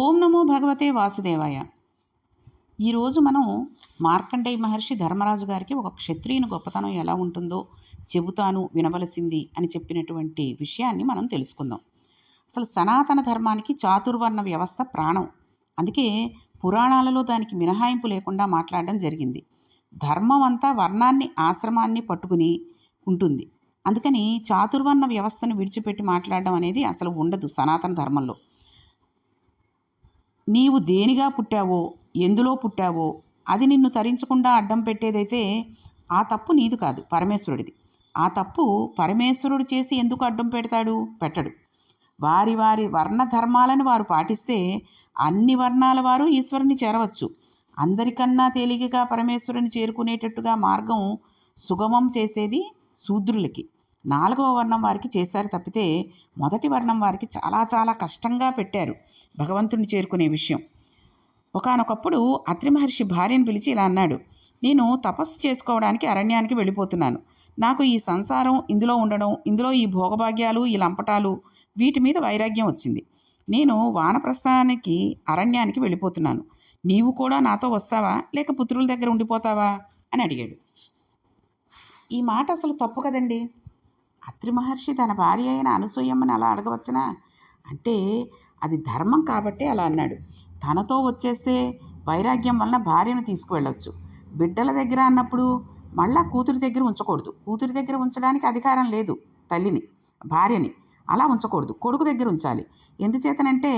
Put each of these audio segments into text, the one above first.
ఓం నమో భగవతే వాసుదేవాయ. ఈరోజు మనం మార్కండేయ మహర్షి ధర్మరాజు గారికి ఒక క్షత్రియుని గొప్పతనం ఎలా ఉంటుందో చెబుతాను వినవలసింది అని చెప్పినటువంటి విషయాన్ని మనం తెలుసుకుందాం. అసలు సనాతన ధర్మానికి చాతుర్వర్ణ వ్యవస్థ ప్రాణం. అందుకే పురాణాలలో దానికి మినహాయింపు లేకుండా మాట్లాడడం జరిగింది. ధర్మం అంతా వర్ణాన్ని ఆశ్రమాన్ని పట్టుకుని ఉంటుంది. అందుకని చాతుర్వర్ణ వ్యవస్థను విడిచిపెట్టి మాట్లాడడం అనేది అసలు ఉండదు సనాతన ధర్మంలో. నీవు దేనిగా పుట్టావో ఎందులో పుట్టావో అది నిన్ను తరించకుండా అడ్డం పెట్టేదైతే ఆ తప్పు నీది కాదు పరమేశ్వరుడిది. ఆ తప్పు పరమేశ్వరుడు చేసి ఎందుకు అడ్డం పెడతాడు? పెట్టడు. వారి వారి వర్ణ ధర్మాలను వారు పాటిస్తే అన్ని వర్ణాల వారు ఈశ్వరుని చేరవచ్చు. అందరికన్నా తేలికగా పరమేశ్వరుని చేరుకునేటట్టుగా మార్గం సుగమం చేసేది శూద్రులకి. నాలుగవ వర్ణం వారికి చేశారు తప్పితే మొదటి వర్ణం వారికి చాలా చాలా కష్టంగా పెట్టారు భగవంతుని చేరుకునే విషయం. ఒకానొకప్పుడు అత్రి మహర్షి భార్యను పిలిచి ఇలా అన్నాడు నేను తపస్సు చేసుకోవడానికి అరణ్యానికి వెళ్ళిపోతున్నాను. నాకు ఈ సంసారం ఇందులో ఉండడం ఇందులో ఈ భోగభాగ్యాలు ఈ లంపటాలు వీటి మీద వైరాగ్యం వచ్చింది. నేను వానప్రస్థానానికి అరణ్యానికి వెళ్ళిపోతున్నాను. నీవు కూడా నాతో వస్తావా? లేక పుత్రుల దగ్గర ఉండిపోతావా? అని అడిగాడు. ఈ మాట అసలు తప్పు కదండి? అత్రి మహర్షి తన భార్య అయిన అనసూయమ్మని అలా అడగవచ్చునా? అంటే అది ధర్మం కాబట్టే అలా అన్నాడు. తనతో వచ్చేస్తే వైరాగ్యం వలన భార్యను తీసుకువెళ్ళొచ్చు. బిడ్డల దగ్గర అన్నప్పుడు మళ్ళా కూతురి దగ్గర ఉంచకూడదు. కూతురి దగ్గర ఉంచడానికి అధికారం లేదు తల్లిని భార్యని. అలా ఉంచకూడదు. కొడుకు దగ్గర ఉంచాలి. ఎందుచేతనంటే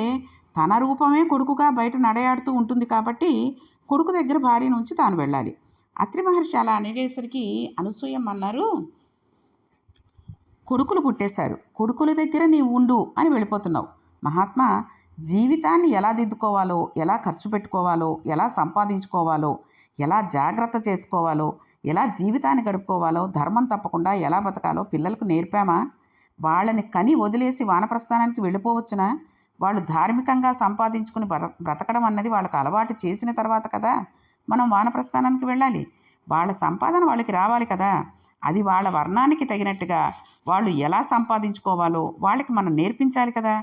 తన రూపమే కొడుకుగా బయట నడయాడుతూ ఉంటుంది కాబట్టి కొడుకు దగ్గర భార్యను ఉంచి తాను వెళ్ళాలి. అత్రి మహర్షి అలా అడిగేసరికి అనసూయమ్మ అన్నారు కొడుకులు పుట్టేశారు. కొడుకుల దగ్గర నీవు ఉండు అని వెళ్ళిపోతున్నావు. మహాత్మా జీవితాన్ని ఎలా దిద్దుకోవాలో ఎలా ఖర్చు పెట్టుకోవాలో ఎలా సంపాదించుకోవాలో ఎలా జాగ్రత్త చేసుకోవాలో ఎలా జీవితాన్ని గడుపుకోవాలో ధర్మం తప్పకుండా ఎలా బతకాలో పిల్లలకు నేర్పామా? వాళ్ళని కని వదిలేసి వానప్రస్థానానికి వెళ్ళిపోవచ్చునా? వాళ్ళు ధార్మికంగా సంపాదించుకుని బ్రత బ్రతకడం అన్నది వాళ్ళకి అలవాటు చేసిన తర్వాత కదా మనం వానప్రస్థానానికి వెళ్ళాలి. వాళ్ళ సంపాదన వాళ్ళకి రావాలి కదా. అది వాళ్ళ వర్ణానికి తగినట్టుగా వాళ్ళు ఎలా సంపాదించుకోవాలో వాళ్ళకి మనం నేర్పించాలి కదా.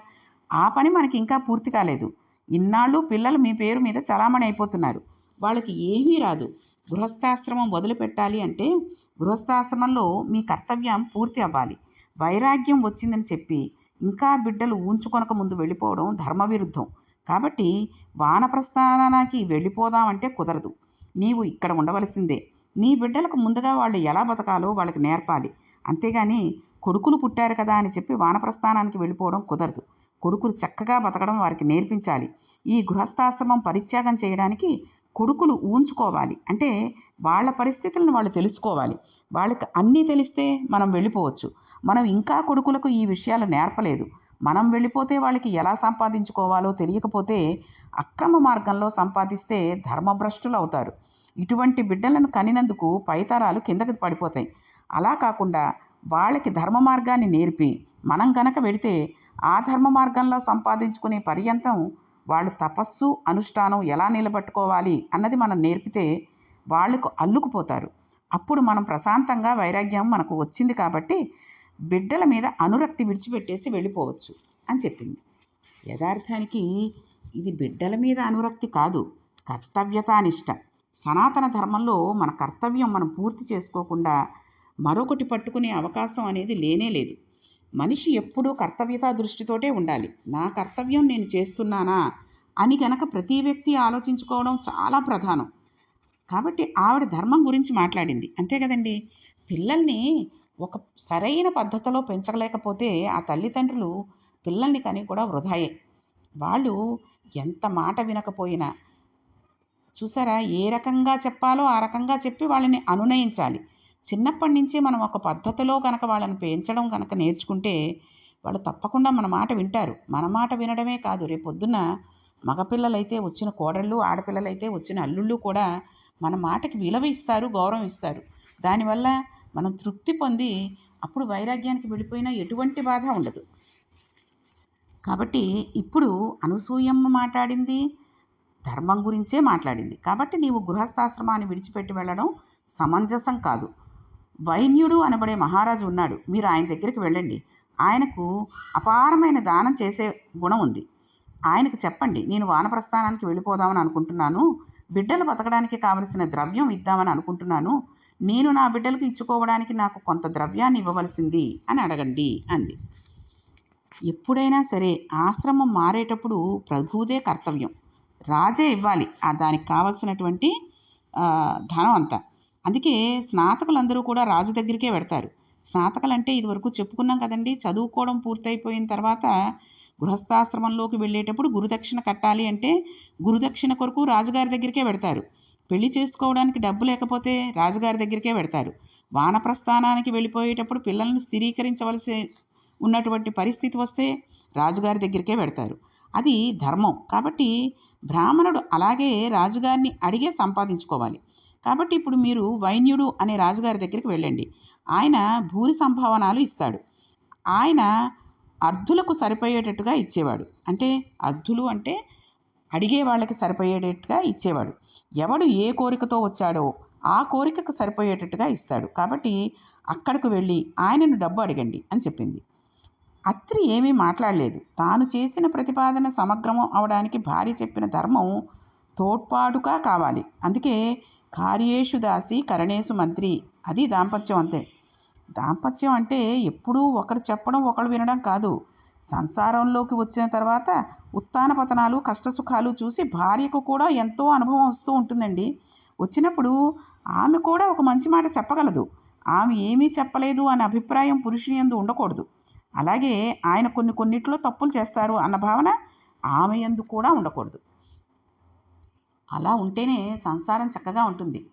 ఆ పని మనకి ఇంకా పూర్తి కాలేదు. ఇన్నాళ్ళు పిల్లలు మీ పేరు మీద చలామణి అయిపోతున్నారు. వాళ్ళకి ఏమీ రాదు. గృహస్థాశ్రమం వదిలిపెట్టాలి అంటే గృహస్థాశ్రమంలో మీ కర్తవ్యం పూర్తి అవ్వాలి. వైరాగ్యం వచ్చిందని చెప్పి ఇంకా బిడ్డలు ఊంచుకొనక ముందు వెళ్ళిపోవడం ధర్మవిరుద్ధం. కాబట్టి వానప్రస్థానానికి వెళ్ళిపోదామంటే కుదరదు. నీవు ఇక్కడ ఉండవలసిందే. నీ బిడ్డలకు ముందుగా వాళ్ళు ఎలా బతకాలో వాళ్ళకి నేర్పాలి. అంతేగాని కొడుకులు పుట్టారు కదా అని చెప్పి వానప్రస్థానానికి వెళ్ళిపోవడం కుదరదు. కొడుకులు చక్కగా బతకడం వారికి నేర్పించాలి. ఈ గృహస్థాశ్రమం పరిత్యాగం చేయడానికి కొడుకులు ఊంచుకోవాలి అంటే వాళ్ళ పరిస్థితులను వాళ్ళు తెలుసుకోవాలి. వాళ్ళకి అన్నీ తెలిస్తే మనం వెళ్ళిపోవచ్చు. మనం ఇంకా కొడుకులకు ఈ విషయాలు నేర్పలేదు. మనం వెళ్ళిపోతే వాళ్ళకి ఎలా సంపాదించుకోవాలో తెలియకపోతే అక్రమ మార్గంలో సంపాదిస్తే ధర్మభ్రష్టులు అవుతారు. ఇటువంటి బిడ్డలను కనినందుకు పైతరాలు కిందకి పడిపోతాయి. అలా కాకుండా వాళ్ళకి ధర్మ మార్గాన్ని నేర్పి మనం గనక వెడితే ఆ ధర్మ మార్గంలో సంపాదించుకునే పర్యంతం వాళ్ళు తపస్సు అనుష్ఠానం ఎలా నిలబెట్టుకోవాలి అన్నది మనం నేర్పితే వాళ్ళకు అల్లుకుపోతారు. అప్పుడు మనం ప్రశాంతంగా వైరాగ్యం మనకు వచ్చింది కాబట్టి బిడ్డల మీద అనురక్తి విడిచిపెట్టేసి వెళ్ళిపోవచ్చు అని చెప్పింది. యథార్థానికి ఇది బిడ్డల మీద అనురక్తి కాదు కర్తవ్యతానిష్ట. సనాతన ధర్మంలో మన కర్తవ్యం మనం పూర్తి చేసుకోకుండా మరొకటి పట్టుకునే అవకాశం అనేది లేనే లేదు. మనిషి ఎప్పుడూ కర్తవ్యతా దృష్టితోటే ఉండాలి. నా కర్తవ్యం నేను చేస్తున్నానా అని గనక ప్రతి వ్యక్తి ఆలోచించుకోవడం చాలా ప్రధానం. కాబట్టి ఆవిడ ధర్మం గురించి మాట్లాడింది. అంతే కదండి? పిల్లల్ని ఒక సరైన పద్ధతిలో పెంచలేకపోతే ఆ తల్లిదండ్రులు పిల్లల్ని కని కూడా వృధాయే. వాళ్ళు ఎంత మాట వినకపోయినా చూసారా? ఏ రకంగా చెప్పాలో ఆ రకంగా చెప్పి వాళ్ళని అనునయించాలి. చిన్నప్పటి నుంచి మనం ఒక పద్ధతిలో కనుక వాళ్ళని పెంచడం కనుక నేర్చుకుంటే వాళ్ళు తప్పకుండా మన మాట వింటారు. మన మాట వినడమే కాదు రేపు పొద్దున్న మగపిల్లలైతే వచ్చిన కోడళ్ళు ఆడపిల్లలైతే వచ్చిన అల్లుళ్ళు కూడా మన మాటకి విలువ ఇస్తారు గౌరవం ఇస్తారు. దానివల్ల మనం తృప్తి పొంది అప్పుడు వైరాగ్యానికి వెళ్ళిపోయినా ఎటువంటి బాధ ఉండదు. కాబట్టి ఇప్పుడు అనసూయమ్మ మాట్లాడింది ధర్మం గురించే మాట్లాడింది. కాబట్టి నీవు గృహస్థాశ్రమాన్ని విడిచిపెట్టి వెళ్ళడం సమంజసం కాదు. వైన్యుడు అనబడే మహారాజు ఉన్నాడు. మీరు ఆయన దగ్గరికి వెళ్ళండి. ఆయనకు అపారమైన దానం చేసే గుణం ఉంది. ఆయనకు చెప్పండి నేను వానప్రస్థానానికి వెళ్ళిపోదామని అనుకుంటున్నాను. బిడ్డలు బతకడానికి కావలసిన ద్రవ్యం ఇద్దామని అనుకుంటున్నాను. నేను నా బిడ్డలకు ఇచ్చుకోవడానికి నాకు కొంత ద్రవ్యాన్ని ఇవ్వవలసింది అని అడగండి అంది. ఎప్పుడైనా సరే ఆశ్రమం మారేటప్పుడు ప్రభువుదే కర్తవ్యం. రాజే ఇవ్వాలి. ఆ దానికి కావలసినటువంటి ధనం అంతా. అందుకే స్నాతకులందరూ కూడా రాజు దగ్గరికే పెడతారు. స్నాతకులు అంటే ఇదివరకు చెప్పుకున్నాం కదండి చదువుకోవడం పూర్తయిపోయిన తర్వాత గృహస్థాశ్రమంలోకి వెళ్ళేటప్పుడు గురుదక్షిణ కట్టాలి అంటే గురుదక్షిణ కొరకు రాజుగారి దగ్గరికే పెడతారు. పెళ్ళి చేసుకోవడానికి డబ్బు లేకపోతే రాజుగారి దగ్గరికే పెడతారు. వానప్రస్థానానికి వెళ్ళిపోయేటప్పుడు పిల్లల్ని స్థిరీకరించవలసి ఉన్నటువంటి పరిస్థితి వస్తే రాజుగారి దగ్గరికే పెడతారు. అది ధర్మం. కాబట్టి బ్రాహ్మణుడు అలాగే రాజుగారిని అడిగే సంపాదించుకోవాలి. కాబట్టి ఇప్పుడు మీరు వైన్యుడు అనే రాజుగారి దగ్గరికి వెళ్ళండి. ఆయన భూరి సంభావనాలు ఇస్తాడు. ఆయన అర్ధులకు సరిపోయేటట్టుగా ఇచ్చేవాడు. అంటే అర్ధులు అంటే అడిగే వాళ్ళకి సరిపోయేటట్టుగా ఇచ్చేవాడు. ఎవడు ఏ కోరికతో వచ్చాడో ఆ కోరికకు సరిపోయేటట్టుగా ఇస్తాడు. కాబట్టి అక్కడికి వెళ్ళి ఆయనను డబ్బు అడగండి అని చెప్పింది. అత్రి ఏమీ మాట్లాడలేదు. తాను చేసిన ప్రతిపాదన సమగ్రము అవడానికి భార్య చెప్పిన ధర్మం తోడ్పాటుగా కావాలి. అందుకే కార్యేషు దాసి కరణేశు మంత్రి. అది దాంపత్యం అంతే. దాంపత్యం అంటే ఎప్పుడూ ఒకరు చెప్పడం ఒకరు వినడం కాదు. సంసారంలోకి వచ్చిన తర్వాత ఉత్తాన పతనాలు కష్టసుఖాలు చూసి భార్యకు కూడా ఎంతో అనుభవం వస్తూ ఉంటుందండి. వచ్చినప్పుడు ఆమె కూడా ఒక మంచి మాట చెప్పగలదు. ఆమె ఏమీ చెప్పలేదు అనే అభిప్రాయం పురుషుని యందు ఉండకూడదు. అలాగే ఆయన కొన్ని కొన్నిట్లో తప్పులు చేస్తారు అన్న భావన ఆమె యందు కూడా ఉండకూడదు. అలా ఉంటేనే సంసారం చక్కగా ఉంటుంది.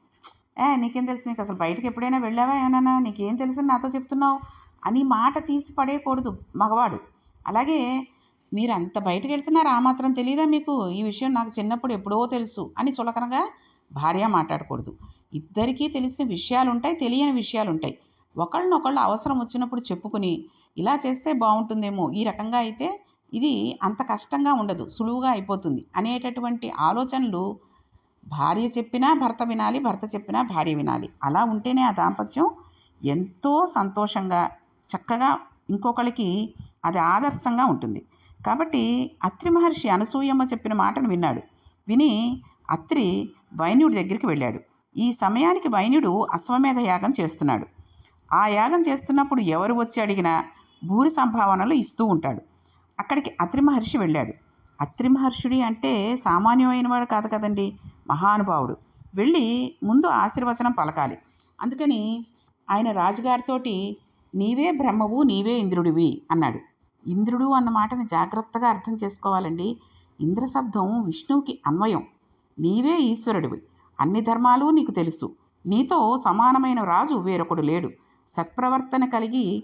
ఏ నీకేం తెలుసు? నీకు అసలు బయటకు ఎప్పుడైనా వెళ్ళావా ఏమన్నా? నీకేం తెలుసు నాతో చెప్తున్నావు? అని మాట తీసి పడేయకూడదు మగవాడు. అలాగే మీరు అంత బయటకు వెళ్తున్నారు? ఆ మాత్రం తెలియదా మీకు? ఈ విషయం నాకు చిన్నప్పుడు ఎప్పుడో తెలుసు అని చులకనగా భార్య మాట్లాడకూడదు. ఇద్దరికీ తెలిసిన విషయాలు ఉంటాయి తెలియని విషయాలు ఉంటాయి ఒకళ్ళనొకళ్ళు అవసరం వచ్చినప్పుడు చెప్పుకుని ఇలా చేస్తే బాగుంటుందేమో ఈ రకంగా అయితే ఇది అంత కష్టంగా ఉండదు సులువుగా అయిపోతుంది అనేటటువంటి ఆలోచనలు భార్య చెప్పినా భర్త వినాలి భర్త చెప్పినా భార్య వినాలి. అలా ఉంటేనే ఆ దాంపత్యం ఎంతో సంతోషంగా చక్కగా ఇంకొకరికి అది ఆదర్శంగా ఉంటుంది. కాబట్టి అత్రి మహర్షి అనసూయమ్మ చెప్పిన మాటను విన్నాడు. విని అత్రి వైన్యుడి దగ్గరికి వెళ్ళాడు. ఈ సమయానికి వైన్యుడు అశ్వమేధ యాగం చేస్తున్నాడు. ఆ యాగం చేస్తున్నప్పుడు ఎవరు వచ్చి అడిగినా భూరి సంభావనలు ఇస్తూ ఉంటాడు. అక్కడికి అత్రి మహర్షి వెళ్ళాడు. అత్రి మహర్షుడి అంటే సామాన్యమైన వాడు కాదు కదండి మహానుభావుడు. వెళ్ళి ముందు ఆశీర్వచనం పలకాలి. అందుకని ఆయన రాజుగారితోటి నీవే బ్రహ్మవు నీవే ఇంద్రుడివి అన్నాడు. ఇంద్రుడు అన్న మాటని జాగ్రత్తగా అర్థం చేసుకోవాలండి. ఇంద్ర శబ్దం విష్ణువుకి అన్వయం. నీవే ఈశ్వరుడివి. అన్ని ధర్మాలు నీకు తెలుసు. నీతో సమానమైన రాజు వేరొకడు లేడు. సత్ప్రవర్తన కలిగి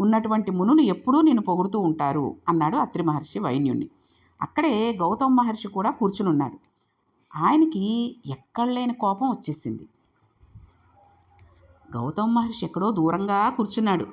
ఉన్నటువంటి మునులు ఎప్పుడూ నేను పొగుడుతూ ఉంటారు అన్నాడు అత్రి మహర్షి వైన్యుణ్ణి. అక్కడే గౌతమ్ మహర్షి కూడా కూర్చునున్నాడు. ఆయనకి ఎక్కడలేని కోపం వచ్చేసింది. గౌతమ్ మహర్షి ఎక్కడో దూరంగా కూర్చున్నాడు.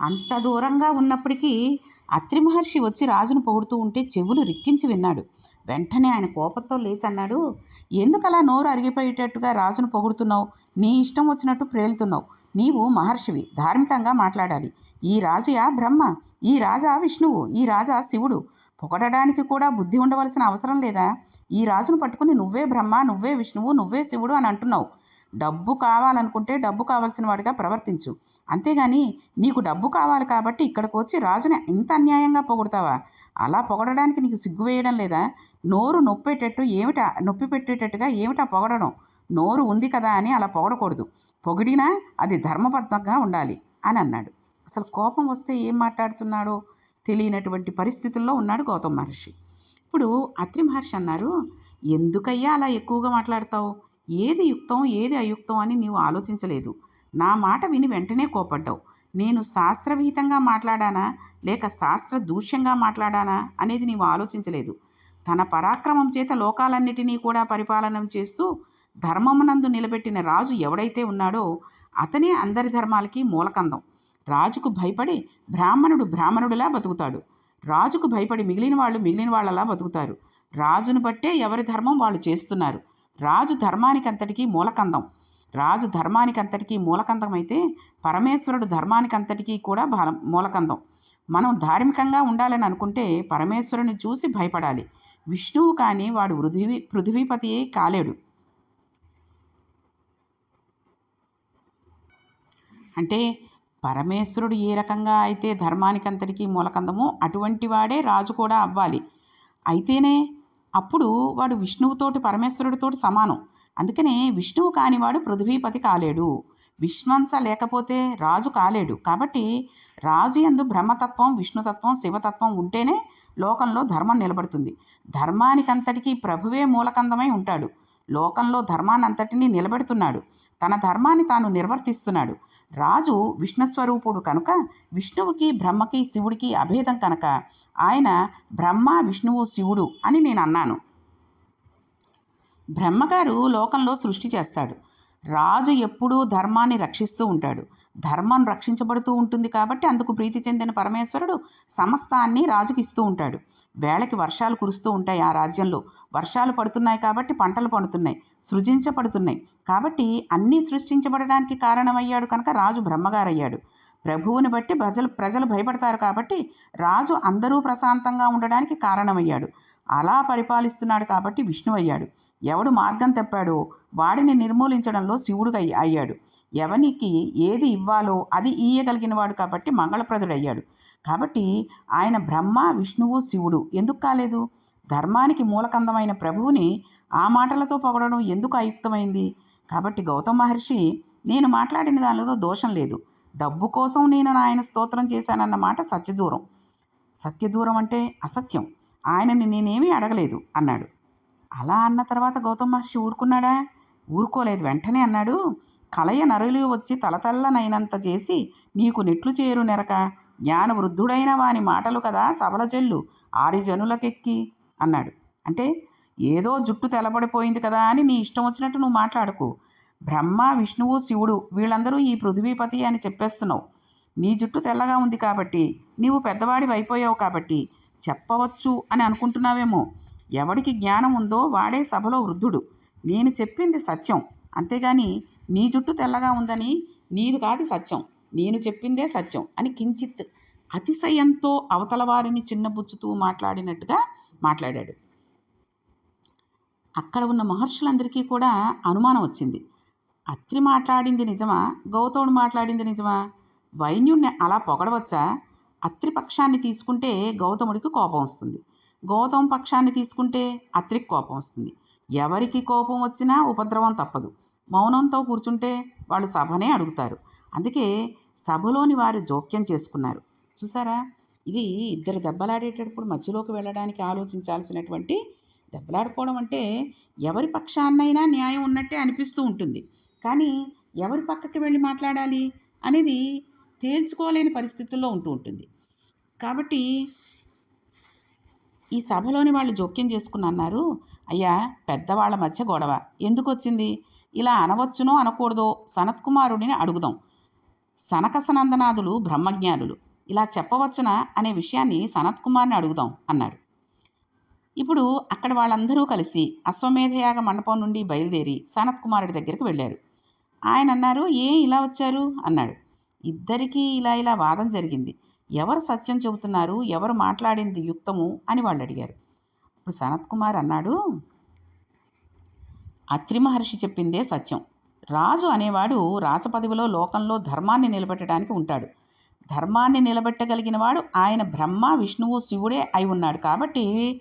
అంత దూరంగా ఉన్నప్పటికీ అత్రి మహర్షి వచ్చి రాజును పొగుడుతూ ఉంటే చెవులు రిక్కించి విన్నాడు. వెంటనే ఆయన కోపంతో లేచి అన్నాడు ఎందుకు అలా నోరు అరిగిపోయేటట్టుగా రాజును పొగుడుతున్నావు? నీ ఇష్టం వచ్చినట్టు ప్రేలుతున్నావు. నీవు మహర్షివి ధార్మికంగా మాట్లాడాలి. ఈ రాజుయా బ్రహ్మ ఈ రాజా విష్ణువు ఈ రాజా శివుడు. పొగడడానికి కూడా బుద్ధి ఉండవలసిన అవసరం లేదా? ఈ రాజును పట్టుకుని నువ్వే బ్రహ్మ నువ్వే విష్ణువు నువ్వే శివుడు అని అంటున్నావు. డబ్బు కావాలనుకుంటే డబ్బు కావాల్సిన వాడిగా ప్రవర్తించు. అంతేగాని నీకు డబ్బు కావాలి కాబట్టి ఇక్కడికి వచ్చి రాజుని ఇంత అన్యాయంగా పొగుడతావా? అలా పొగడడానికి నీకు సిగ్గు వేయడం లేదా? నోరు నొప్పేటట్టు ఏమిటా? నొప్పి పెట్టేటట్టుగా ఏమిటా పొగడడం? నోరు ఉంది కదా అని అలా పొగడకూడదు. పొగిడినా అది ధర్మబద్ధంగా ఉండాలి అని అన్నాడు. అసలు కోపం వస్తే ఏం మాట్లాడుతున్నాడో? తెలియనటువంటి పరిస్థితుల్లో ఉన్నాడు గౌతమ్ మహర్షి. ఇప్పుడు అత్రి మహర్షి అన్నారు ఎందుకయ్యా అలా ఎక్కువగా మాట్లాడతావు? ఏది యుక్తం ఏది అయుక్తం అని నీవు ఆలోచించలేదు. నా మాట విని వెంటనే కోపడ్డావు. నేను శాస్త్రవిహితంగా మాట్లాడానా? లేక శాస్త్ర దూష్యంగా మాట్లాడానా? అనేది నీవు ఆలోచించలేదు. తన పరాక్రమం చేత లోకాలన్నిటినీ కూడా పరిపాలన చేస్తూ ధర్మమునందు నిలబెట్టిన రాజు ఎవడైతే ఉన్నాడో అతనే అందరి ధర్మాలకి మూలకందం. రాజుకు భయపడి బ్రాహ్మణుడు బ్రాహ్మణుడిలా బతుకుతాడు. రాజుకు భయపడి మిగిలిన వాళ్ళు మిగిలిన వాళ్ళలా బతుకుతారు. రాజును బట్టే ఎవరి ధర్మం వాళ్ళు చేస్తున్నారు. రాజు ధర్మానికంతటికీ మూలకందం. రాజు ధర్మానికంతటికీ మూలకందం అయితే పరమేశ్వరుడు ధర్మానికంతటికీ కూడా బల మూలకందం. మనం ధార్మికంగా ఉండాలని అనుకుంటే పరమేశ్వరుని చూసి భయపడాలి. విష్ణువు కానీ వాడు పృథివీ పృథివీపతి కాలేడు. అంటే పరమేశ్వరుడు ఏ రకంగా అయితే ధర్మానికంతటికీ మూలకందమో అటువంటి వాడే రాజు కూడా అవ్వాలి. అయితేనే అప్పుడు వాడు విష్ణువుతోటి పరమేశ్వరుడితోటి సమానం. అందుకనే విష్ణువు కానివాడు పృథ్వీపతి కాలేడు. విశ్వంస లేకపోతే రాజు కాలేడు. కాబట్టి రాజు ఎందు బ్రహ్మతత్వం విష్ణుతత్వం శివతత్వం ఉంటేనే లోకంలో ధర్మం నిలబడుతుంది. ధర్మానికంతటికీ ప్రభువే మూలకందమై ఉంటాడు. లోకంలో ధర్మానంతటినీ నిలబెడుతున్నాడు. తన ధర్మాన్ని తాను నిర్వర్తిస్తున్నాడు. రాజు విష్ణుస్వరూపుడు కనుక విష్ణువుకి బ్రహ్మకి శివుడికి అభేదం కనుక ఆయన బ్రహ్మ విష్ణువు శివుడు అని నేను అన్నాను. బ్రహ్మగారు లోకంలో సృష్టి చేస్తాడు. రాజు ఎప్పుడూ ధర్మాన్ని రక్షిస్తూ ఉంటాడు. ధర్మం రక్షించబడుతూ ఉంటుంది కాబట్టి అందుకు ప్రీతి చెందిన పరమేశ్వరుడు సమస్తాన్ని రాజుకి ఇస్తూ ఉంటాడు. వేళకి వర్షాలు కురుస్తూ ఉంటాయి ఆ రాజ్యంలో. వర్షాలు పడుతున్నాయి కాబట్టి పంటలు పండుతున్నాయి సృజించబడుతున్నాయి. కాబట్టి అన్నీ సృష్టించబడడానికి కారణమయ్యాడు కనుక రాజు బ్రహ్మగారయ్యాడు. ప్రభువుని బట్టి ప్రజలు ప్రజలు భయపడతారు కాబట్టి రాజు అందరూ ప్రశాంతంగా ఉండడానికి కారణమయ్యాడు. అలా పరిపాలిస్తున్నాడు కాబట్టి విష్ణు అయ్యాడు ఎవడు మార్గం తప్పాడో వాడిని నిర్మూలించడంలో శివుడు అయ్యాడు. ఎవనికి ఏది ఇవ్వాలో అది ఈయగలిగిన వాడు కాబట్టి మంగళప్రదుడు అయ్యాడు కాబట్టి ఆయన బ్రహ్మ విష్ణువు శివుడు ఎందుకు కాలేదు? ధర్మానికి మూలకందమైన ప్రభువుని ఆ మాటలతో పొగడడం ఎందుకు అయుక్తమైంది కాబట్టి గౌతమ మహర్షి నేను మాట్లాడిన దానిలో దోషం లేదు. డబ్బు కోసం నేను ఆయన స్తోత్రం చేశానన్నమాట సత్యదూరం. సత్యదూరం అంటే అసత్యం. ఆయనని నేనేమీ అడగలేదు అన్నాడు. అలా అన్న తర్వాత గౌతమ మహర్షి ఊరుకున్నాడా? ఊరుకోలేదు. వెంటనే అన్నాడు కలయ నరులు వచ్చి తలతల్లనైనంత చేసి నీకు నెట్లు చేరు నెరక. జ్ఞాన వృద్ధుడైన వాని మాటలు కదా సభల చెల్లు ఆరి జనులకెక్కి అన్నాడు. అంటే ఏదో జుట్టు తెల్లబడిపోయింది కదా అని నీ ఇష్టం వచ్చినట్టు నువ్వు మాట్లాడుకో. బ్రహ్మ విష్ణువు శివుడు వీళ్ళందరూ ఈ పృథ్వీపతి అని చెప్పేస్తున్నావు. నీ జుట్టు తెల్లగా ఉంది కాబట్టి నీవు పెద్దవాడివి అయిపోయావు కాబట్టి చెప్పవచ్చు అని అనుకుంటున్నావేమో. ఎవడికి జ్ఞానం ఉందో వాడే సభలో వృద్ధుడు. నేను చెప్పింది సత్యం. అంతేగాని నీ జుట్టు తెల్లగా ఉందని నీది కాదు సత్యం. నేను చెప్పిందే సత్యం అని కించిత్ అతిశయంతో అవతల వారిని చిన్నబుచ్చుతూ మాట్లాడినట్టుగా మాట్లాడాడు. అక్కడ ఉన్న మహర్షులందరికీ కూడా అనుమానం వచ్చింది. అత్రి మాట్లాడింది నిజమా? గౌతముడు మాట్లాడింది నిజమా? వైన్యుణ్ణి అలా పొగడవచ్చా? అత్రి పక్షాన్ని తీసుకుంటే గౌతముడికి కోపం వస్తుంది. గౌతమ పక్షాన్ని తీసుకుంటే అత్రికి కోపం వస్తుంది. ఎవరికి కోపం వచ్చినా ఉపద్రవం తప్పదు. మౌనంతో కూర్చుంటే వాళ్ళు సభనే అడుగుతారు. అందుకే సభలోని వారు జోక్యం చేసుకున్నారు. చూసారా? ఇది ఇద్దరు దెబ్బలాడేటప్పుడు మధ్యలోకి వెళ్ళడానికి ఆలోచించాల్సినటువంటి దెబ్బలాడుకోవడం అంటే ఎవరి పక్షాన్నైనా న్యాయం ఉన్నట్టే అనిపిస్తూ ఉంటుంది. కానీ ఎవరి పక్కకి వెళ్ళి మాట్లాడాలి అనేది తేల్చుకోలేని పరిస్థితుల్లో ఉంటూ ఉంటుంది. కాబట్టి ఈ సభలోని వాళ్ళు జోక్యం చేసుకుని అన్నారు అయ్యా పెద్దవాళ్ళ మధ్య గొడవ. ఎందుకు వచ్చింది ఇలా అనవచ్చునో అనకూడదో సనత్కుమారుడిని అడుగుదాం. సనకసనందనాథులు బ్రహ్మజ్ఞానులు. ఇలా చెప్పవచ్చునా అనే విషయాన్ని సనత్కుమార్ని అడుగుదాం అన్నాడు. ఇప్పుడు అక్కడ వాళ్ళందరూ కలిసి అశ్వమేధయాగ మండపం నుండి బయలుదేరి సనత్కుమారుడి దగ్గరికి వెళ్ళారు. ఆయన అన్నారు ఏ ఇలా వచ్చారు? అన్నాడు. ఇద్దరికీ ఇలా ఇలా వాదం జరిగింది. ఎవరు సత్యం చెబుతున్నారు? ఎవరు మాట్లాడింది యుక్తము? అని వాళ్ళు అడిగారు. ఇప్పుడు సనత్ కుమార్ అన్నాడు అత్రి మహర్షి చెప్పిందే సత్యం. రాజు అనేవాడు రాజపదవిలో లోకంలో ధర్మాన్ని నిలబెట్టడానికి ఉంటాడు. ధర్మాన్ని నిలబెట్టగలిగిన వాడు ఆయన బ్రహ్మ విష్ణువు శివుడే అయి ఉన్నాడు కాబట్టి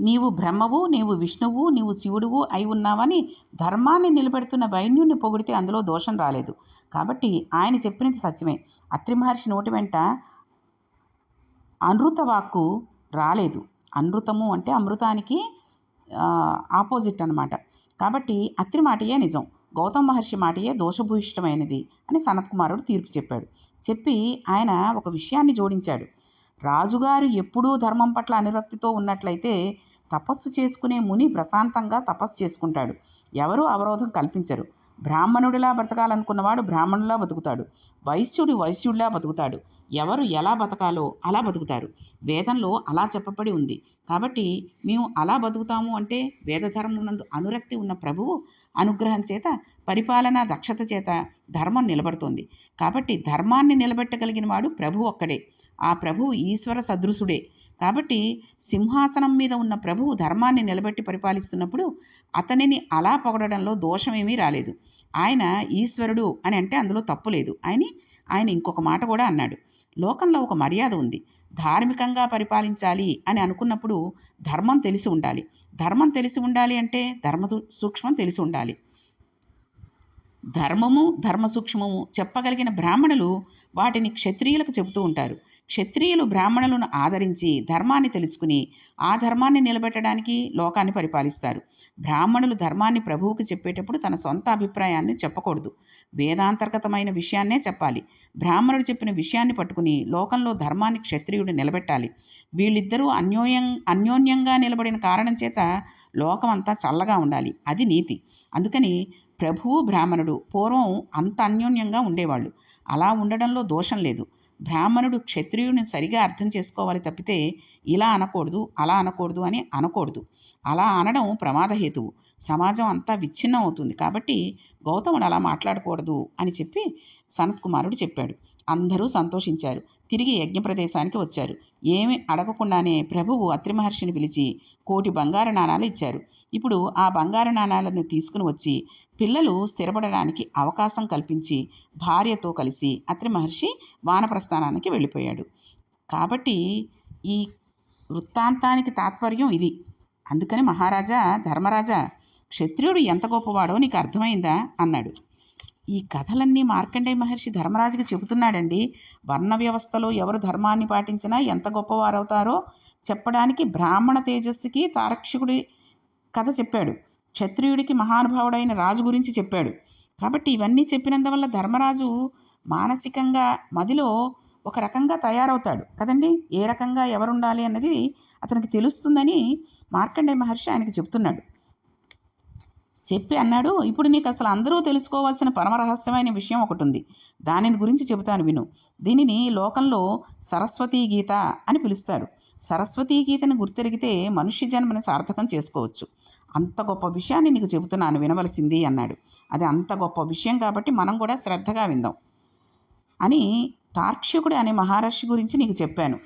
నీవు బ్రహ్మవు నీవు విష్ణువు నీవు శివుడువు అయి ఉన్నావని ధర్మాన్ని నిలబెడుతున్న వైన్యుణ్ణి పొగిడితే అందులో దోషం రాలేదు. కాబట్టి ఆయన చెప్పినది సత్యమే. అత్రి మహర్షి నోటి వెంట అనృత వాక్కు రాలేదు. అనృతము అంటే అమృతానికి ఆపోజిట్ అనమాట కాబట్టి అత్రి మాటయే నిజం. గౌతమ మహర్షి మాటయే దోషభూయిష్టమైనది అని సనత్ కుమారుడు తీర్పు చెప్పాడు. చెప్పి ఆయన ఒక విషయాన్ని జోడించాడు. రాజుగారు ఎప్పుడూ ధర్మం పట్ల అనురక్తితో ఉన్నట్లయితే తపస్సు చేసుకునే ముని ప్రశాంతంగా తపస్సు చేసుకుంటాడు. ఎవరూ అవరోధం కల్పించరు. బ్రాహ్మణుడిలా బ్రతకాలనుకున్నవాడు బ్రాహ్మణులా బతుకుతాడు. వైశ్యుడు వైశ్యుడిలా బతుకుతాడు. ఎవరు ఎలా బతకాలో అలా బతుకుతారు. వేదంలో అలా చెప్పబడి ఉంది. కాబట్టి మేము అలా బతుకుతాము అంటే వేదధర్మం అనురక్తి ఉన్న ప్రభువు అనుగ్రహం చేత పరిపాలనా దక్షత చేత ధర్మం నిలబడుతోంది. కాబట్టి ధర్మాన్ని నిలబెట్టగలిగిన వాడు ప్రభు ఒక్కడే. ఆ ప్రభువు ఈశ్వర సదృశుడే. కాబట్టి సింహాసనం మీద ఉన్న ప్రభువు ధర్మాన్ని నిలబెట్టి పరిపాలిస్తున్నప్పుడు అతనిని అలా పొగడడంలో దోషమేమీ రాలేదు. ఆయన ఈశ్వరుడు అని అంటే అందులో తప్పు లేదు. అని ఆయన ఇంకొక మాట కూడా అన్నాడు. లోకంలో ఒక మర్యాద ఉంది. ధార్మికంగా పరిపాలించాలి అని అనుకున్నప్పుడు ధర్మం తెలిసి ఉండాలి. ధర్మం తెలిసి ఉండాలి అంటే ధర్మ సూక్ష్మం తెలిసి ఉండాలి. ధర్మము ధర్మ సూక్ష్మము చెప్పగలిగిన బ్రాహ్మణులు వాటిని క్షత్రియులకు చెబుతూ ఉంటారు. క్షత్రియులు బ్రాహ్మణులను ఆదరించి ధర్మాన్ని తెలుసుకుని ఆ ధర్మాన్ని నిలబెట్టడానికి లోకాన్ని పరిపాలిస్తారు. బ్రాహ్మణులు ధర్మాన్ని ప్రభువుకి చెప్పేటప్పుడు తన సొంత అభిప్రాయాన్ని చెప్పకూడదు. వేదాంతర్గతమైన విషయాన్నే చెప్పాలి. బ్రాహ్మణుడు చెప్పిన విషయాన్ని పట్టుకుని లోకంలో ధర్మాన్ని క్షత్రియుడు నిలబెట్టాలి. వీళ్ళిద్దరూ అన్యోన్యం అన్యోన్యంగా నిలబడిన కారణం చేత లోకం అంతా చల్లగా ఉండాలి. అది నీతి. అందుకని ప్రభువు బ్రాహ్మణుడు. పూర్వం అంత అన్యోన్యంగా ఉండేవాళ్ళు. అలా ఉండడంలో దోషం లేదు. బ్రాహ్మణుడు క్షత్రియుని సరిగా అర్థం చేసుకోవాలి తప్పితే ఇలా అనకూడదు అలా అనకూడదు అని అనకూడదు. అలా అనడం ప్రమాదహేతువు సమాజం అంతా విచ్ఛిన్నం అవుతుంది కాబట్టి గౌతముడు అలా మాట్లాడకూడదు అని చెప్పి సనత్ కుమారుడు చెప్పాడు. అందరూ సంతోషించారు. తిరిగి యజ్ఞ ప్రదేశానికి వచ్చారు. ఏమి అడగకుండానే ప్రభువు అత్రి మహర్షిని పిలిచి కోటి బంగారు నాణాలు ఇచ్చారు. ఇప్పుడు ఆ బంగారు నాణాలను తీసుకుని వచ్చి పిల్లలు స్థిరపడడానికి అవకాశం కల్పించి భార్యతో కలిసి అత్రి మహర్షి వానప్రస్థానానికి వెళ్ళిపోయాడు. కాబట్టి ఈ వృత్తాంతానికి తాత్పర్యం ఇది. అందుకని మహారాజా ధర్మరాజా క్షత్రియుడు ఎంత గొప్పవాడో నీకు అర్థమైందా? అన్నాడు. ఈ కథలన్నీ మార్కండేయ మహర్షి ధర్మరాజుకి చెబుతున్నాడండి. వర్ణ వ్యవస్థలో ఎవరు ధర్మాన్ని పాటించినా ఎంత గొప్పవారవుతారో చెప్పడానికి బ్రాహ్మణ తేజస్సుకి తారక్షకుడి కథ చెప్పాడు. క్షత్రియుడికి మహానుభావుడైన రాజు గురించి చెప్పాడు. కాబట్టి ఇవన్నీ చెప్పినందువల్ల ధర్మరాజు మానసికంగా మదిలో ఒక రకంగా తయారవుతాడు. కదండి? ఏ రకంగా ఎవరుండాలి అన్నది అతనికి తెలుస్తుందని మార్కండేయ మహర్షి ఆయనకి చెప్తున్నాడు చెప్పి అన్నాడు. ఇప్పుడు నీకు అసలు అందరూ తెలుసుకోవాల్సిన పరమరహస్యమైన విషయం ఒకటి ఉంది దానిని గురించి చెబుతాను విను. దీనిని లోకంలో సరస్వతీ గీత అని పిలుస్తారు. సరస్వతీ గీతని గుర్తెరిగితే మనుష్య జన్మని సార్థకం చేసుకోవచ్చు. అంత గొప్ప విషయాన్ని నీకు చెబుతున్నాను వినవలసింది అన్నాడు. అది అంత గొప్ప విషయం కాబట్టి మనం కూడా శ్రద్ధగా విందాం అని తార్క్షకుడు అనే మహర్షి గురించి నీకు చెప్పాను.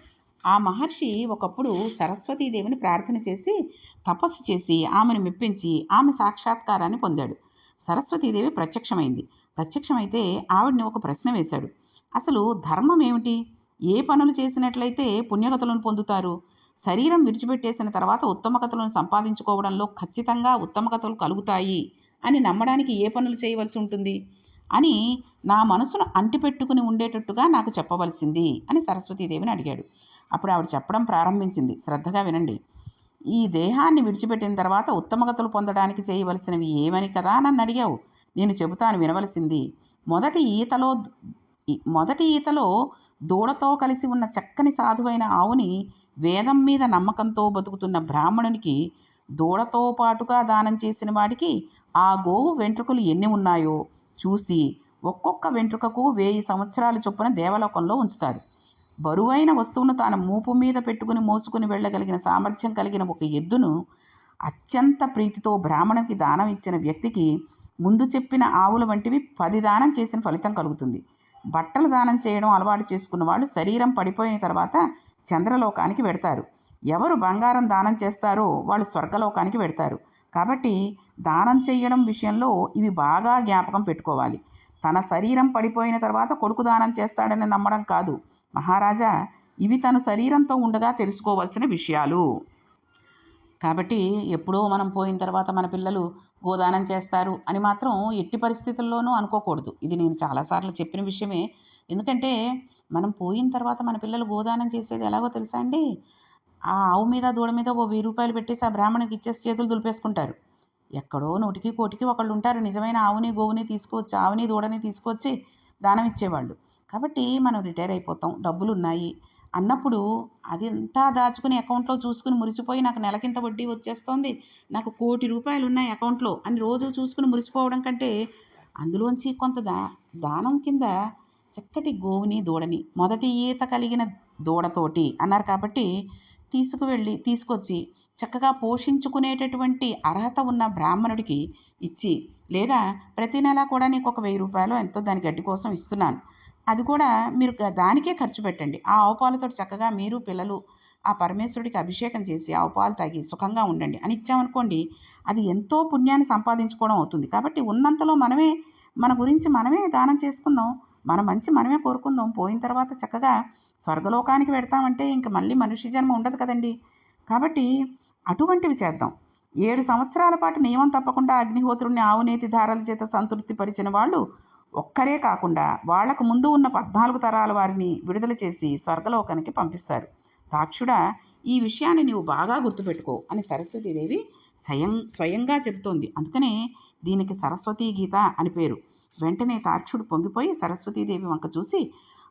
ఆ మహర్షి ఒకప్పుడు సరస్వతీదేవిని ప్రార్థన చేసి తపస్సు చేసి ఆమెను మెప్పించి ఆమె సాక్షాత్కారాన్ని పొందాడు. సరస్వతీదేవి ప్రత్యక్షమైంది. ప్రత్యక్షమైతే ఆవిడని ఒక ప్రశ్న వేశాడు. అసలు ధర్మం ఏమిటి? ఏ పనులు చేసినట్లయితే పుణ్యగతులను పొందుతారు? శరీరం విడిచిపెట్టేసిన తర్వాత ఉత్తమగతులను సంపాదించుకోవడంలో ఖచ్చితంగా ఉత్తమగతులు కలుగుతాయి అని నమ్మడానికి ఏ పనులు చేయవలసి ఉంటుంది? అని నా మనసును అంటిపెట్టుకుని ఉండేటట్టుగా నాకు చెప్పవలసింది అని సరస్వతీదేవిని అడిగాడు. అప్పుడు ఆవిడ చెప్పడం ప్రారంభించింది. శ్రద్ధగా వినండి. ఈ దేహాన్ని విడిచిపెట్టిన తర్వాత ఉత్తమగతులు పొందడానికి చేయవలసినవి ఏమని కదా నన్ను అడిగావు. నేను చెబుతాను వినవలసింది. మొదటి ఈతలో మొదటి ఈతలో దూడతో కలిసి ఉన్న చక్కని సాధువైన ఆవుని వేదం మీద నమ్మకంతో బతుకుతున్న బ్రాహ్మణునికి దూడతో పాటుగా దానం చేసిన వాడికి ఆ గోవు వెంట్రుకలు ఎన్ని ఉన్నాయో చూసి ఒక్కొక్క వెంట్రుకకు వెయ్యి సంవత్సరాల చొప్పున దేవలోకంలో ఉంచుతారు. బరువైన వస్తువును తాను మూపు మీద పెట్టుకుని మోసుకుని వెళ్ళగలిగిన సామర్థ్యం కలిగిన ఒక ఎద్దును అత్యంత ప్రీతితో బ్రాహ్మణునికి దానం ఇచ్చిన వ్యక్తికి ముందు చెప్పిన ఆవుల వంటివి పది దానం చేసిన ఫలితం కలుగుతుంది. బట్టలు దానం చేయడం అలవాటు చేసుకున్న వాళ్ళు శరీరం పడిపోయిన తర్వాత చంద్రలోకానికి వెడతారు. ఎవరు బంగారం దానం చేస్తారో వాళ్ళు స్వర్గలోకానికి వెడతారు. కాబట్టి దానం చేయడం విషయంలో ఇవి బాగా జ్ఞాపకం పెట్టుకోవాలి. తన శరీరం పడిపోయిన తర్వాత కొడుకు దానం చేస్తాడని నమ్మడం కాదు. మహారాజా ఇవి తన శరీరంతో ఉండగా తెలుసుకోవాల్సిన విషయాలు. కాబట్టి ఎప్పుడో మనం పోయిన తర్వాత మన పిల్లలు గోదానం చేస్తారు అని మాత్రం ఎట్టి పరిస్థితుల్లోనూ అనుకోకూడదు. ఇది నేను చాలాసార్లు చెప్పిన విషయమే. ఎందుకంటే మనం పోయిన తర్వాత మన పిల్లలు గోదానం చేసేది ఎలాగో తెలుసా అండి? ఆ ఆవు మీద దూడ మీద ఓ వెయ్యి రూపాయలు పెట్టేసి ఆ బ్రాహ్మణికి ఇచ్చేసి చేతులు దులిపేసుకుంటారు. ఎక్కడో నోటికి కోటికి ఒకళ్ళు ఉంటారు. నిజమైన ఆవుని గోవుని తీసుకొచ్చి ఆవుని దూడని తీసుకొచ్చి దానం ఇచ్చేవాళ్ళు. కాబట్టి మనం రిటైర్ అయిపోతాం. డబ్బులు ఉన్నాయి అన్నప్పుడు అది అంతా దాచుకుని అకౌంట్లో చూసుకుని మురిసిపోయి నాకు నెలకింత వడ్డీ వచ్చేస్తోంది. నాకు కోటి రూపాయలు ఉన్నాయి అకౌంట్లో అని రోజు చూసుకుని మురిసిపోవడం కంటే అందులోంచి కొంత దా దానం కింద చక్కటి గోవుని దూడని మొదటి ఈత కలిగిన దూడతోటి అన్నారు కాబట్టి తీసుకువెళ్ళి తీసుకొచ్చి చక్కగా పోషించుకునేటటువంటి అర్హత ఉన్న బ్రాహ్మణుడికి ఇచ్చి లేదా ప్రతి నెల కూడా నీకు ఒక వెయ్యి రూపాయలు ఎంతో దాని గడ్డి కోసం ఇస్తున్నాను. అది కూడా మీరు దానికే ఖర్చు పెట్టండి. ఆ ఆవు పాలతో చక్కగా మీరు పిల్లలు ఆ పరమేశ్వరుడికి అభిషేకం చేసి ఆవు పాలు తాగి సుఖంగా ఉండండి అని ఇచ్చామనుకోండి అది ఎంతో పుణ్యాన్ని సంపాదించుకోవడం అవుతుంది. కాబట్టి ఉన్నంతలో మనమే మన గురించి మనమే దానం చేసుకుందాం మన మంచి మనమే కోరుకుందాం. పోయిన తర్వాత చక్కగా స్వర్గలోకానికి పెడతామంటే ఇంక మళ్ళీ మనిషి జన్మ ఉండదు కదండి. కాబట్టి అటువంటివి చేద్దాం. ఏడు సంవత్సరాల పాటు నియమం తప్పకుండా అగ్నిహోత్రుడిని ఆవునేతి ధారల చేత సంతృప్తి పరిచిన వాళ్ళు ఒక్కరే కాకుండా వాళ్ళకు ముందు ఉన్న పద్నాలుగు తరాల వారిని విడుదల చేసి స్వర్గలోకానికి పంపిస్తారు. దాక్షుడ ఈ విషయాన్ని నీవు బాగా గుర్తుపెట్టుకో అని సరస్వతీదేవి స్వయం స్వయంగా చెబుతోంది. అందుకనే దీనికి సరస్వతీ గీత అని పేరు. వెంటనే తాక్షుడు పొంగిపోయి సరస్వతీదేవి వంక చూసి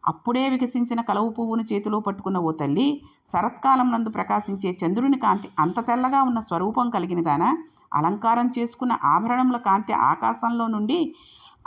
అప్పుడే వికసించిన కలవు పువ్వును చేతిలో పట్టుకున్న ఓ తల్లి శరత్కాలం నందు ప్రకాశించే చంద్రుని కాంతి అంత తెల్లగా ఉన్న స్వరూపం కలిగినదానా అలంకారం చేసుకున్న ఆభరణముల కాంతి ఆకాశంలో నుండి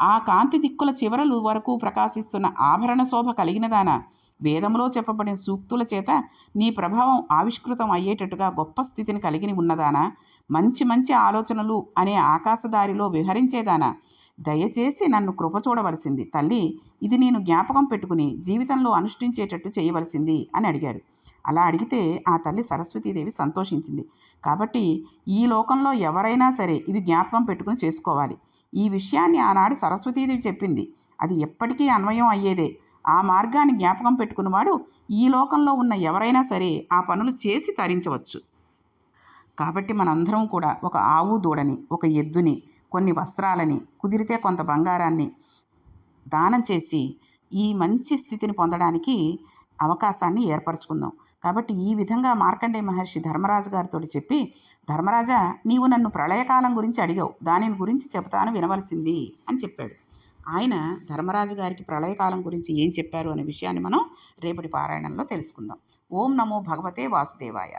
ఆ కాంతి దిక్కుల చివరలు వరకు ప్రకాశిస్తున్న ఆభరణ శోభ కలిగినదానా. వేదములో చెప్పబడిన సూక్తుల చేత నీ ప్రభావం ఆవిష్కృతం అయ్యేటట్టుగా గొప్ప స్థితిని కలిగిన ఉన్నదానా. మంచి మంచి ఆలోచనలు అనే ఆకాశదారిలో విహరించేదానా. దయచేసి నన్ను కృప చూడవలసింది. తల్లి ఇది నేను జ్ఞాపకం పెట్టుకుని జీవితంలో అనుష్ఠించేటట్టు చేయవలసింది అని అడిగారు. అలా అడిగితే ఆ తల్లి సరస్వతీదేవి సంతోషించింది. కాబట్టి ఈ లోకంలో ఎవరైనా సరే ఇవి జ్ఞాపకం పెట్టుకుని చేసుకోవాలి. ఈ విషయాన్ని ఆనాడు సరస్వతీదేవి చెప్పింది. అది ఎప్పటికీ అన్వయం అయ్యేదే. ఆ మార్గాన్ని జ్ఞాపకం పెట్టుకున్నవాడు ఈ లోకంలో ఉన్న ఎవరైనా సరే ఆ పనులు చేసి తరించవచ్చు. కాబట్టి మనందరం కూడా ఒక ఆవు దూడని ఒక ఎద్దుని కొన్ని వస్త్రాలని కుదిరితే కొంత బంగారాన్ని దానం చేసి ఈ మంచి స్థితిని పొందడానికి అవకాశాన్ని ఏర్పరచుకుందాం. కాబట్టి ఈ విధంగా మార్కండేయ మహర్షి ధర్మరాజు గారితో చెప్పి ధర్మరాజా నీవు నన్ను ప్రళయకాలం గురించి అడిగావు. దానిని గురించి చెబుతాను వినవలసింది అని చెప్పాడు. ఆయన ధర్మరాజు గారికి ప్రళయకాలం గురించి ఏం చెప్పారు అనే విషయాన్ని మనం రేపటి పారాయణంలో తెలుసుకుందాం. ఓం నమో భగవతే వాసుదేవాయ.